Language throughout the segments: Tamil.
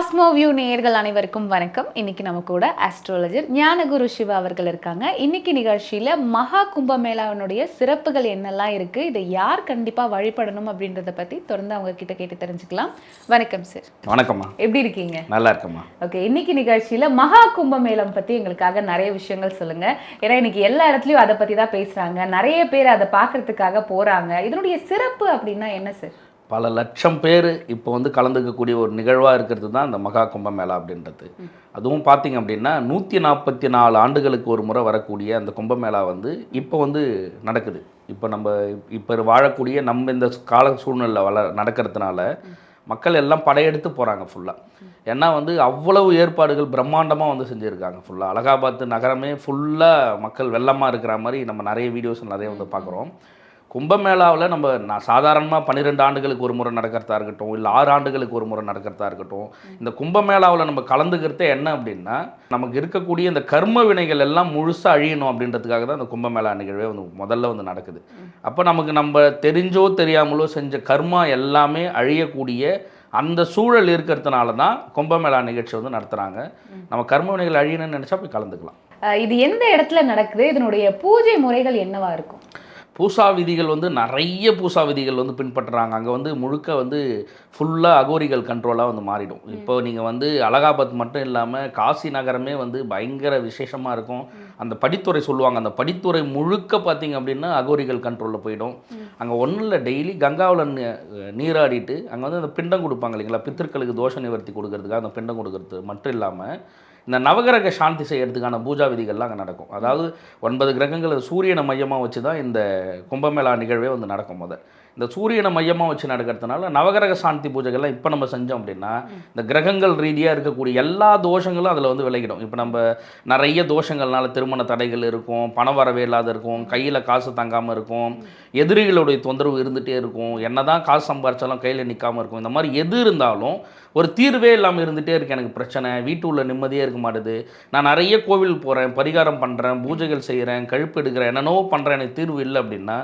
காஸ்மோ வியூ நேயர்கள் அனைவருக்கும் வணக்கம். இன்னைக்கு நம்ம கூட ஆஸ்ட்ராலஜர் ஞானகுரு சிவா அவர்கள் இருக்காங்க. இன்னைக்கு நிகழ்ச்சியில மகா கும்பமேளாவினுடைய சிறப்புகள் என்னெல்லாம் இருக்கு இதை யார் கண்டிப்பா வழிபடணும் அப்படின்றத பத்தி தொடர்ந்து அவங்க கிட்ட கேட்டு தெரிஞ்சுக்கலாம். வணக்கம் சார் வணக்கம்மா. எப்படி இருக்கீங்க? நல்லா இருக்கம்மா. ஓகே இன்னைக்கு நிகழ்ச்சியில மகா கும்பமேளம் பத்தி எங்களுக்காக நிறைய விஷயங்கள் சொல்லுங்க. ஏன்னா இன்னைக்கு எல்லா இடத்துலயும் அதை பத்தி தான் பேசுறாங்க. நிறைய பேர் அதை பார்க்கறதுக்காக போறாங்க. இதனுடைய சிறப்பு அப்படின்னா என்ன சார் பல லட்சம் பேர் இப்போ வந்து கலந்துக்கக்கூடிய ஒரு நிகழ்வாக இருக்கிறது தான் இந்த மகா கும்பமேளா அப்படின்றது. அதுவும் பார்த்தீங்க அப்படின்னா நூற்றி நாற்பத்தி நாலு ஆண்டுகளுக்கு ஒரு முறை வரக்கூடிய அந்த கும்பமேளா வந்து இப்போ வந்து நடக்குது. இப்போ நம்ம இப்போ வாழக்கூடிய நம்ம இந்த கால சூழ்நிலை வள நடக்கிறதுனால மக்கள் எல்லாம் படையெடுத்து போகிறாங்க ஃபுல்லாக ஏன்னா வந்து அவ்வளவு ஏற்பாடுகள் பிரம்மாண்டமாக வந்து செஞ்சுருக்காங்க ஃபுல்லாக அலகாபாத் நகரமே ஃபுல்லாக மக்கள் வெள்ளமாக இருக்கிற மாதிரி நம்ம நிறைய வீடியோஸ் நிறைய வந்து பார்க்குறோம் கும்பமேளாவில் நம்ம நான் சாதாரணமாக பன்னிரெண்டு ஆண்டுகளுக்கு ஒரு முறை நடக்கிறதா இருக்கட்டும் இல்லை ஆறு ஆண்டுகளுக்கு ஒரு முறை நடக்கிறதா இருக்கட்டும் இந்த கும்பமேளாவில் நம்ம கலந்துக்கிறதே என்ன அப்படின்னா நமக்கு இருக்கக்கூடிய இந்த கர்ம வினைகள் எல்லாம் முழுசாக அழியணும் அப்படின்றதுக்காக தான் இந்த கும்பமேளா நிகழ்வே வந்து முதல்ல வந்து நடக்குது. அப்போ நமக்கு நம்ம தெரிஞ்சோ தெரியாமலோ செஞ்ச கர்மா எல்லாமே அழியக்கூடிய அந்த சூழல் இருக்கிறதுனால தான் கும்பமேளா நிகழ்ச்சி வந்து நடத்துகிறாங்க நம்ம கர்ம வினைகள் அழியணும்னு நினச்சா போய் கலந்துக்கலாம். இது எந்த இடத்துல நடக்குது? இதனுடைய பூஜை முறைகள் என்னவா இருக்கும்? பூசா விதிகள் வந்து நிறைய பூசா விதிகள் வந்து பின்பற்றுறாங்க. அங்கே வந்து முழுக்க வந்து ஃபுல்லாக அகோரிகள் கண்ட்ரோலாக வந்து மாறிடும். இப்போ நீங்கள் வந்து அலகாபாத் மட்டும் இல்லாமல் காசி நகரமே வந்து பயங்கர விசேஷமாக இருக்கும். அந்த படித்துறை சொல்லுவாங்க. அந்த படித்துறை முழுக்க பார்த்தீங்க அப்படின்னா அகோரிகள் கண்ட்ரோலில் போயிடும். அங்கே ஒன்றும் இல்லை டெய்லி கங்காவில் நீராடிட்டு அங்கே வந்து அந்த பிண்டம் கொடுப்பாங்க இல்லைங்களா? பித்திருக்களுக்கு தோஷ நிவர்த்தி கொடுக்கறதுக்காக அந்த பிண்டம் கொடுக்கறது மட்டும் இல்லாமல் இந்த நவகிரக சாந்தி செய்யறதுக்கான பூஜா விதிகள்லாம் அங்கே நடக்கும். அதாவது ஒன்பது கிரகங்கள் சூரியனை மையமாக வச்சு தான் இந்த கும்பமேளா நிகழ்வே வந்து நடக்கும் முத. இந்த சூரியனை மையமாக வச்சு நடக்கிறதுனால நவகிரக சாந்தி பூஜைகள்லாம் இப்போ நம்ம செஞ்சோம் அப்படின்னா இந்த கிரகங்கள் ரீதியாக இருக்கக்கூடிய எல்லா தோஷங்களும் அதில் வந்து விலகிடும் இப்போ நம்ம நிறைய தோஷங்கள்னால திருமண தடைகள் இருக்கும் பண வரவே இல்லாத இருக்கும் கையில் காசு தங்காமல் இருக்கும் எதிரிகளுடைய தொந்தரவு இருந்துகிட்டே இருக்கும் என்னதான் காசு சம்பாரிச்சாலும் கையில் நிற்காம இருக்கும். இந்த மாதிரி எது இருந்தாலும் ஒரு தீர்வே இல்லாமல் இருந்துகிட்டே இருக்கு எனக்கு பிரச்சனை. வீட்டு உள்ள நிம்மதியே இருக்க மாட்டுது. நான் நிறைய கோவில் போகிறேன் பரிகாரம் பண்ணுறேன் பூஜைகள் செய்கிறேன் கழுப்பு எடுக்கிறேன் என்னென்னவோ பண்ணுறேன் எனக்கு தீர்வு இல்லை அப்படின்னா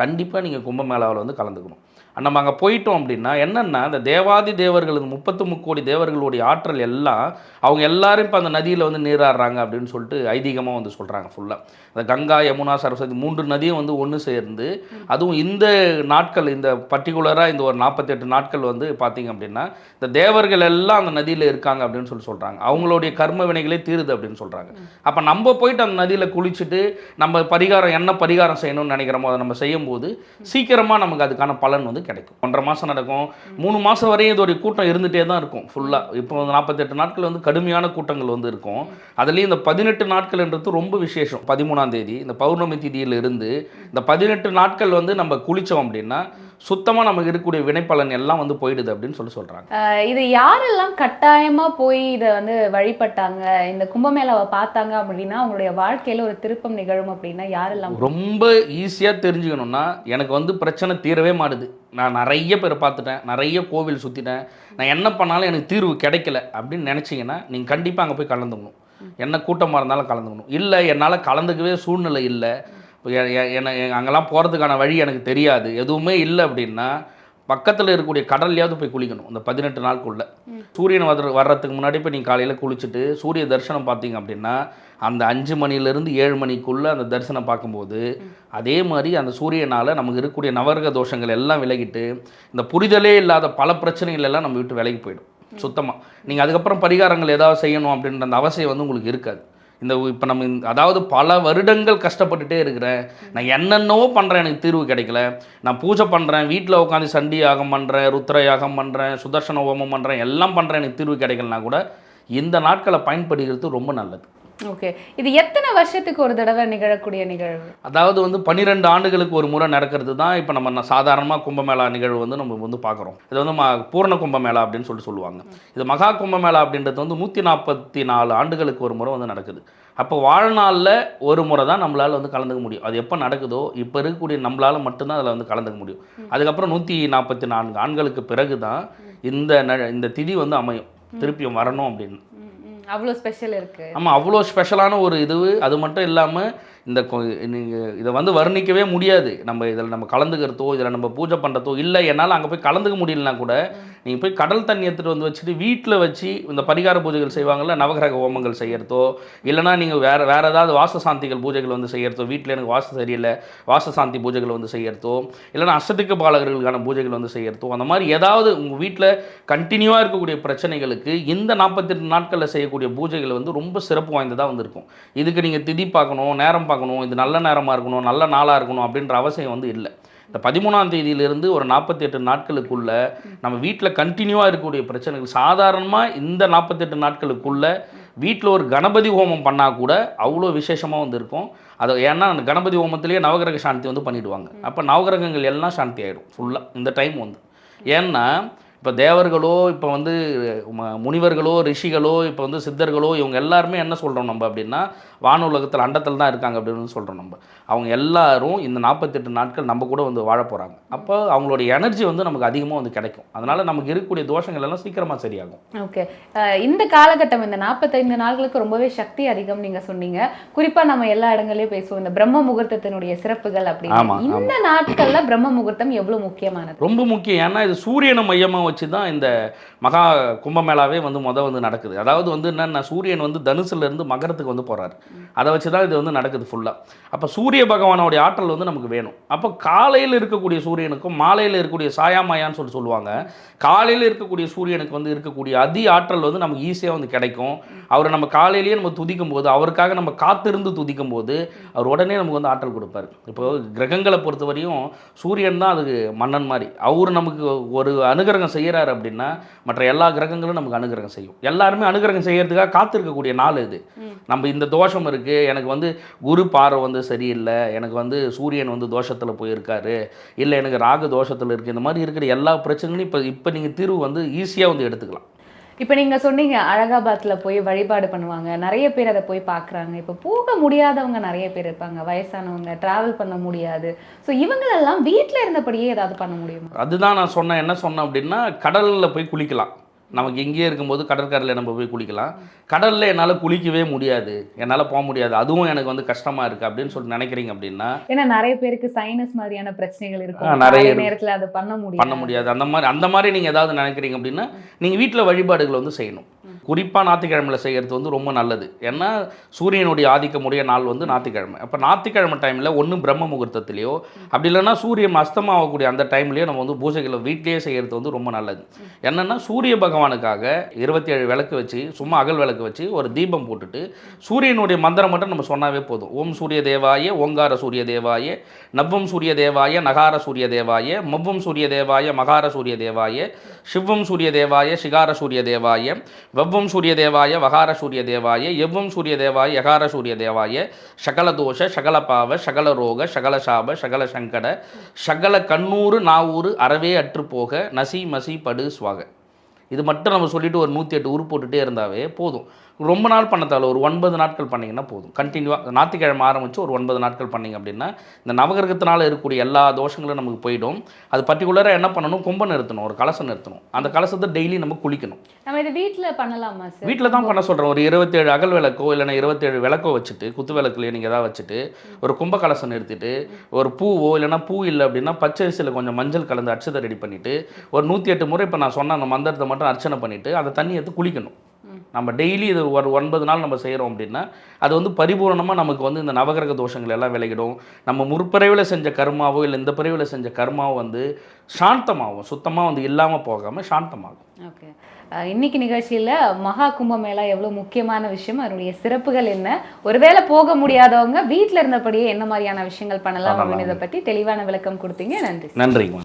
கண்டிப்பாக நீங்கள் கும்பமேளாவில் வந்து கலந்துக்கணும். நம்ம அங்கே போயிட்டோம் அப்படின்னா என்னென்னா இந்த தேவாதி தேவர்கள் முப்பத்து முக்கோடி தேவர்களுடைய ஆற்றல் எல்லாம் அவங்க எல்லாரும் இப்போ அந்த நதியில் வந்து நீராடுறாங்க அப்படின்னு சொல்லிட்டு ஐதீகமாக வந்து சொல்கிறாங்க ஃபுல்லாக இந்த கங்கா யமுனா சரஸ்வதி மூன்று நதியும் வந்து ஒன்று சேர்ந்து அதுவும் இந்த நாட்கள் இந்த பர்டிகுலராக இந்த ஒரு நாற்பத்தெட்டு நாட்கள் வந்து பார்த்திங்க அப்படின்னா இந்த தேவர்கள் எல்லாம் அந்த நதியில் இருக்காங்க அப்படின்னு சொல்லி சொல்கிறாங்க அவங்களுடைய கர்ம வினைகளே தீருது அப்படின்னு சொல்கிறாங்க அப்போ நம்ம போயிட்டு அந்த நதியில் குளிச்சுட்டு நம்ம பரிகாரம் என்ன பரிகாரம் செய்யணும்னு நினைக்கிறோமோ அதை நம்ம செய்யும்போது சீக்கிரமாக நமக்கு அதுக்கான பலன் வந்து கிடைக்கும். ஒன்றரை மாதம் நடக்கும். மூணு மாதம் வரையும் இதோடைய கூட்டம் இருந்துகிட்டே தான் இருக்கும் ஃபுல்லாக இப்போ வந்து நாற்பத்தெட்டு நாட்கள் வந்து கடுமையான கூட்டங்கள் வந்து இருக்கும். அதுலேயும் இந்த பதினெட்டு நாட்கள்ன்றது ரொம்ப விசேஷம். பதிமூணாம் தேதி இந்த பௌர்ணமி திதியில இருந்து இந்த பதினெட்டு நாட்கள் வந்து நம்ம குளித்தோம் அப்படின்னா சுத்தமாக நமக்கு இருக்கக்கூடிய வினைப்பலன் எல்லாம் வந்து போயிடுது அப்படின்னு சொல்லி சொல்கிறாங்க இது யாரெல்லாம் கட்டாயமா போய் இதை வந்து வழிபட்டாங்க இந்த கும்பமேளாவை பார்த்தாங்க அப்படின்னா அவங்களுடைய வாழ்க்கையில ஒரு திருப்பம் நிகழும் அப்படின்னா யாரெல்லாம்? ரொம்ப ஈஸியாக தெரிஞ்சுக்கணும்னா எனக்கு வந்து பிரச்சனை தீரவே மாட்டுது. நான் நிறைய பேர் பார்த்துட்டேன் நிறைய கோவில் சுற்றிட்டேன் நான் என்ன பண்ணாலும் எனக்கு தீர்வு கிடைக்கல அப்படின்னு நினச்சிங்கன்னா நீங்கள் கண்டிப்பாக அங்கே போய் கலந்துக்கணும். என்ன கூட்டமாக இருந்தாலும் கலந்துக்கணும். இல்லை என்னால் கலந்துக்கவே சூழ்நிலை இல்லை. இப்போ என்னை என்ன அங்கெல்லாம் போகிறதுக்கான வழி எனக்கு தெரியாது. எதுவுமே இல்லை அப்படின்னா பக்கத்தில் இருக்கக்கூடிய கடல்லையாவது போய் குளிக்கணும் இந்த பதினெட்டு நாளுக்குள்ள. சூரியன் வர வர்றதுக்கு முன்னாடி போய் நீங்கள் காலையில் குளிச்சுட்டு சூரிய தரிசனம் பார்த்தீங்க அப்படின்னா அந்த அஞ்சு மணிலேருந்து ஏழு மணிக்குள்ளே அந்த தரிசனம் பார்க்கும்போது அதே மாதிரி அந்த சூரியனால் நமக்கு இருக்கக்கூடிய நவரக தோஷங்கள் எல்லாம் விலகிட்டு இந்த புரிதலே இல்லாத பல பிரச்சனைகள் எல்லாம் நம்ம விட்டு விலகி போயிடும். சுத்தமாக நீங்கள் அதுக்கப்புறம் பரிகாரங்கள் ஏதாவது செய்யணும் அப்படின்ற அந்த அவசியம் வந்து உங்களுக்கு இருக்காது. இந்த இப்போ நம்ம அதாவது பல வருடங்கள் கஷ்டப்பட்டுட்டே இருக்கிறேன். நான் என்னென்னவோ பண்ணுறேன் எனக்கு தீர்வு கிடைக்கல. நான் பூஜை பண்ணுறேன் வீட்டில் உட்காந்து சண்டி யாகம் பண்ணுறேன் ருத்ர யாகம் பண்ணுறேன் சுதர்சன ஹோமம் பண்ணுறேன் எல்லாம் பண்ணுறேன் எனக்கு தீர்வு கிடைக்கலனா கூட இந்த நாட்களை பயன்படுகிறது ரொம்ப நல்லது. ஓகே இது எத்தனை வருஷத்துக்கு ஒரு தடவை நிகழக்கூடிய நிகழ்வு? அதாவது வந்து பன்னிரெண்டு ஆண்டுகளுக்கு ஒரு முறை நடக்கிறது தான் இப்போ நம்ம சாதாரணமாக கும்பமேளா நிகழ்வு வந்து நம்ம வந்து பார்க்குறோம். இது வந்து ம பூர்ண கும்பமேளா அப்படின்னு சொல்லிட்டு சொல்லுவாங்க. இது மகா கும்பமேளா அப்படின்றது வந்து நூற்றி நாற்பத்தி நாலு ஆண்டுகளுக்கு ஒரு முறை வந்து நடக்குது. அப்போ வாழ்நாளில் ஒரு முறை தான் நம்மளால் வந்து கலந்துக்க முடியும். அது எப்போ நடக்குதோ இப்போ இருக்கக்கூடிய நம்மளால் மட்டும்தான் அதில் வந்து கலந்துக்க முடியும். அதுக்கப்புறம் நூற்றி நாற்பத்தி நான்கு ஆண்களுக்கு பிறகு தான் இந்த ந- இந்த திதி வந்து அமையும். திருப்பியும் வரணும் அப்படின்னு. அவ்வளோ ஸ்பெஷல் இருக்கு. ஆமாம் அவ்வளோ ஸ்பெஷலான ஒரு இது அது மட்டும் இல்லாமல் இந்த நீங்கள் இதை வந்து வர்ணிக்கவே முடியாது. நம்ம இதில் நம்ம கலந்துக்கிறதோ இதில் நம்ம பூஜை பண்ணுறதோ இல்லை. என்னால் அங்கே போய் கலந்துக்க முடியலனா கூட நீங்கள் போய் கடல் தண்ணி எடுத்துகிட்டு வந்து வச்சுட்டு வீட்டில் வச்சு இந்த பரிகார பூஜைகள் செய்வாங்கள்ல நவகிரக ஹோமங்கள் செய்கிறதோ இல்லைனா நீங்கள் வேறு வேறு ஏதாவது வாச சாந்திகள் பூஜைகள் வந்து செய்கிறதோ வீட்டில் எனக்கு வாச சரியில்லை வாச சாந்தி பூஜைகள் வந்து செய்கிறதோ இல்லைனா அசதிக்க பாலகர்களுக்கான பூஜைகள் வந்து செய்கிறதோ அந்த மாதிரி ஏதாவது உங்கள் வீட்டில் கண்டினியூவாக இருக்கக்கூடிய பிரச்சனைகளுக்கு இந்த நாற்பத்தெட்டு நாட்களில் செய்யக்கூடிய பூஜைகள் வந்து ரொம்ப சிறப்பு வாய்ந்ததாக வந்து இருக்கும் இதுக்கு நீங்கள் திதி பார்க்கணும் நேரம் பார்க்கணும். இது நல்ல நேரமாக இருக்கணும் நல்ல நாளாக இருக்கணும் அப்படின்ற அவசியம் வந்து இல்லை. இந்த பதிமூணாம் தேதியிலிருந்து ஒரு நாற்பத்தி எட்டு நாட்களுக்குள்ள நம்ம வீட்டில் கண்டினியூவாக இருக்கக்கூடிய பிரச்சனைகள் சாதாரணமாக இந்த நாற்பத்தெட்டு நாட்களுக்குள்ள வீட்டில் ஒரு கணபதி ஹோமம் பண்ணால் கூட அவ்வளோ விசேஷமாக வந்து இருக்கும். அது ஏன்னா அந்த கணபதி ஹோமத்திலேயே நவகிரக சாந்தி வந்து பண்ணிவிடுவாங்க அப்போ நவகிரகங்கள் எல்லாம் சாந்தி ஆகிடும் ஃபுல்லாக இந்த டைம் வந்து. ஏன்னா இப்போ தேவர்களோ இப்போ வந்து முனிவர்களோ ரிஷிகளோ இப்போ வந்து சித்தர்களோ இவங்க எல்லாருமே என்ன சொல்கிறோம் நம்ம அப்படின்னா வானுலகத்தில் அண்டத்தில் தான் இருக்காங்க அப்படின்னு சொல்கிறோம் நம்ம. அவங்க எல்லாரும் இந்த நாற்பத்தெட்டு நாட்கள் நம்ம கூட வந்து வாழ போகிறாங்க அப்போ அவங்களுடைய எனர்ஜி வந்து நமக்கு அதிகமாக வந்து கிடைக்கும். அதனால் நமக்கு இருக்கக்கூடிய தோஷங்கள் எல்லாம் சீக்கிரமாக சரியாகும். ஓகே இந்த காலகட்டம் இந்த நாற்பத்தைந்து நாட்களுக்கு ரொம்பவே சக்தி அதிகம் நீங்க சொன்னீங்க. குறிப்பா நம்ம எல்லா இடங்களையும் பேசுவோம் இந்த பிரம்ம முகூர்த்தத்தினுடைய சிறப்புகள் அப்படின்னு. இந்த நாட்கள்ல பிரம்ம முகூர்த்தம் எவ்வளவு முக்கியமானது? ரொம்ப முக்கியம். ஏன்னா இது சூரியனை மையமாக வச்சு தான் இந்த மகா கும்பமேளாவே வந்து மொதல் வந்து நடக்குது. அதாவது வந்து என்னென்ன சூரியன் வந்து தனுசுலேருந்து மகரத்துக்கு வந்து போகிறாரு அதை வச்சு தான் இது வந்து நடக்குது ஃபுல்லாக அப்போ சூரிய பகவானோடைய ஆற்றல் வந்து நமக்கு வேணும். அப்போ காலையில் இருக்கக்கூடிய சூரியனுக்கும் மாலையில் இருக்கக்கூடிய சாயாமாயான்னு சொல்லி சொல்லுவாங்க. காலையில் இருக்கக்கூடிய சூரியனுக்கு வந்து இருக்கக்கூடிய அதி ஆற்றல் வந்து நமக்கு ஈஸியாக வந்து கிடைக்கும். அவரை நம்ம காலையிலேயே நம்ம துதிக்கும் போது அவருக்காக நம்ம காத்திருந்து துதிக்கும் போது அவர் உடனே நமக்கு வந்து ஆற்றல் கொடுப்பாரு. இப்போ கிரகங்களை பொறுத்தவரையும் சூரியன் தான் அதுக்கு மன்னன் மாதிரி. அவர் நமக்கு ஒரு அனுகிரகம் செய்கிறாரு அப்படின்னா மற்ற எல்லா கிரகங்களும் நமக்கு அனுகிரகம் செய்யும். எல்லாருமே அனுகிரகம் செய்யறதுக்காக காத்திருக்கக்கூடிய நாள் இது. நம்ம இந்த தோஷம் இருக்குது எனக்கு வந்து குரு பார்வை வந்து சரியில்லை எனக்கு வந்து சூரியன் வந்து தோஷத்தில் போயிருக்காரு இல்லை எனக்கு ராகு தோஷத்தில் இருக்குது இந்த மாதிரி இருக்கிற எல்லா பிரச்சனைகளையும் இப்போ இப்போ நீங்கள் தீர்வு வந்து ஈஸியாக வந்து எடுத்துக்கலாம். இப்போ நீங்கள் சொன்னீங்க அழகாபாத்தில் போய் வழிபாடு பண்ணுவாங்க. நிறைய பேர் அதை போய் பார்க்குறாங்க. இப்போ போக முடியாதவங்க நிறைய பேர் இருப்பாங்க. வயசானவங்க ட்ராவல் பண்ண முடியாது. ஸோ இவங்களெல்லாம் வீட்டில் இருந்தபடியே ஏதாவது பண்ண முடியுமா? அதுதான் நான் சொன்னேன். என்ன சொன்னேன் அப்படின்னா கடலில் போய் குளிக்கலாம். நமக்கு எங்கேயே இருக்கும்போது கடற்கரையில் நம்ம போய் குளிக்கலாம். கடலில் என்னால் குளிக்கவே முடியாது. என்னால் போக முடியாது. அதுவும் எனக்கு வந்து கஷ்டமாக இருக்குது அப்படின்னு சொல்லிட்டு நினைக்கிறீங்க அப்படின்னா ஏன்னா நிறைய பேருக்கு சைனஸ் மாதிரியான பிரச்சனைகள் இருக்கும். நிறைய. நேரத்துல அதை பண்ண முடியும் பண்ண முடியாது. அந்த மாதிரி அந்த மாதிரி நீங்கள் ஏதாவது நினைக்கிறீங்க அப்படின்னா நீங்கள் வீட்டில் வழிபாடுகள் வந்து செய்யணும். குறிப்பாக ஞாயிற்றுக்கிழமையில் செய்கிறது வந்து ரொம்ப நல்லது. ஏன்னா சூரியனுடைய ஆதிக்கமுடைய நாள் வந்து ஞாயிற்றுக்கிழமை. அப்போ ஞாயிற்றுக்கிழமை டைமில் ஒன்று பிரம்ம முகூர்த்தத்திலையோ அப்படி இல்லைன்னா சூரியன் அஸ்தமாகக்கூடிய அந்த டைம்லேயோ நம்ம வந்து பூஜைகளை வீட்டிலேயே செய்கிறது வந்து ரொம்ப நல்லது. என்னென்னா சூரிய பகவானுக்காக இருபத்தி ஏழு விளக்கு வச்சு சும்மா அகல் விளக்கு வச்சு ஒரு தீபம் போட்டுட்டு சூரியனுடைய மந்திரம் மட்டும் நம்ம சொன்னாவே போதும் ஓம் சூரிய தேவாய ஓங்கார சூரிய தேவாய நவ்வம் சூரிய தேவாய நகார சூரிய தேவாய மவ்வம் சூரிய தேவாய மகார சூரிய தேவாய சிவம் சூரிய தேவாய சிகார சூரிய தேவாய வவ்வம் சூரிய தேவாய வகார சூரிய தேவாய எவ்வம் சூரிய தேவாய யகார சூரிய தேவாய சகல தோஷ சகல பாவ சகல ரோக சகல சாப சகல சங்கட சகல கண்ணூறு நாவூறு அறவே அற்று போக நசி மசி படு சுவாக இது மட்டும் நம்ம சொல்லிட்டு ஒரு நூற்றி எட்டு உரு போட்டுட்டே இருந்தாவே போதும். ரொம்ப நாள் பண்ண ஒரு ஒன்பது நாட்கள் பண்ணிங்கன்னா போதும். கண்டினியூவாக ஞாயிற்றுக்கிழமை ஆரம்பித்து ஒரு ஒன்பது நாட்கள் பண்ணிங்க அப்படின்னா இந்த நவகிரகத்தினால இருக்கக்கூடிய எல்லா தோஷங்களும் நமக்கு போயிடும். அது பர்டிகுலராக என்ன பண்ணணும்? கும்பம் நிறுத்தணும். ஒரு கலசம் நிறுத்தணும். அந்த கலசத்தை டெய்லி நம்ம குளிக்கணும். நம்ம இதை வீட்ல பண்ணலாமா சார் வீட்டில் தான் பண்ண சொல்கிறேன் ஒரு இருபத்தேழு அகல் விளக்கோ இல்லைன்னா இருபத்தேழு விளக்கோ வச்சுட்டு குத்து விளக்குலையோ நீங்கள் ஏதாவது வச்சுட்டு ஒரு கும்ப கலசம் நிறுத்திட்டு ஒரு பூவோ இல்லைன்னா பூ இல்லை அப்படின்னா பச்சரிசியில் கொஞ்சம் மஞ்சள் கலந்து அர்ச்சதை ரெடி பண்ணிவிட்டு ஒரு நூற்றி எட்டு முறை இப்போ நான் சொன்ன அந்த மந்திரத்தை மட்டும் அர்ச்சனை பண்ணிவிட்டு அந்த தண்ணி எடுத்து குளிக்கணும். நம்ம டெய்லி இது ஒரு ஒன்பது நாள் நம்ம செய்கிறோம் அப்படின்னா அது வந்து பரிபூரணமாக நமக்கு வந்து இந்த நவகிரக தோஷங்கள் எல்லாம் விலகிடும் நம்ம முற்பிறவியில் செஞ்ச கர்மாவோ இல்லை இந்த பிறவியில் செஞ்ச கர்மாவோ வந்து சாந்தமாகும் சுத்தமாக வந்து இல்லாமல் போகாமல் சாந்தமாகும். ஓகே. இன்னைக்கு நிகழ்ச்சியில மகா கும்பமேளா எவ்வளவு முக்கியமான விஷயம் அதனுடைய சிறப்புகள் என்ன ஒருவேளை போக முடியாதவங்க வீட்ல இருந்தபடியே என்ன மாதிரியான விஷயங்கள் பண்ணலாம். அப்படின்னு இதை பத்தி தெளிவான விளக்கம் கொடுத்தீங்க. நன்றி. நன்றிங்க.